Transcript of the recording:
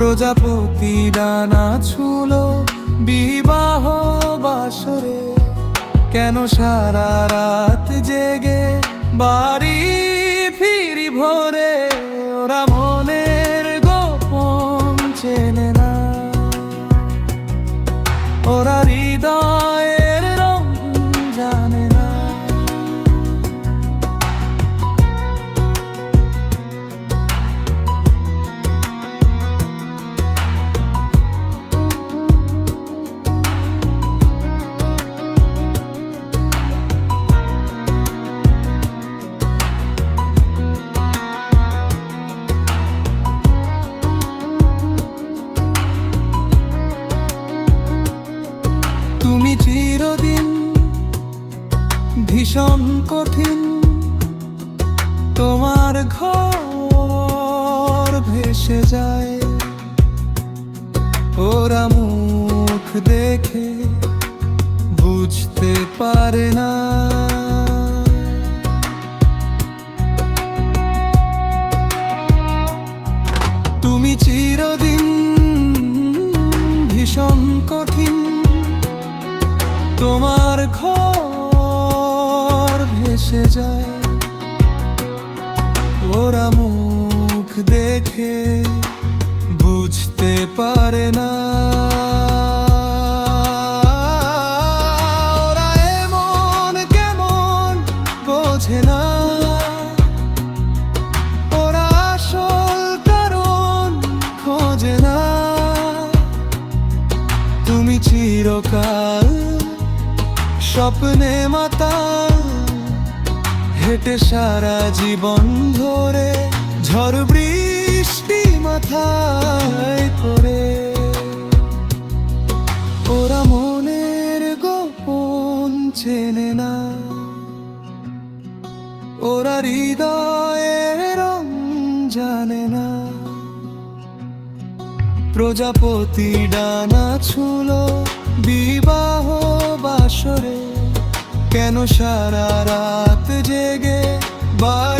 প্রজাপতি ডানা ছুল বিবাহ বাসরে। কেন সারা রাত জেগে বাড়ি ফিরি ভোরে? তুমি চিরদিন ভীষণ কঠিন তোমার ঘর ভেসে যায়। ওরা মুখ দেখে বুঝতে পারে না। তোমার ঘর ভেসে যায়। ওরা মুখ দেখে বুঝতে পারে না। ওরা কেমন না। ওরা আসল খোঁজে না। তুমি চিরকাল স্বপ্নে মাতাল হেঁটে সারা জীবন ধরে ঝড় বৃষ্টি মাথায় করে ওরা মনের গোপন চেনে না। ওরা হৃদয়ের প্রজাপতি ডানা ছুল বিবাহ বাসরে। কেন সারা রাত জেগে বা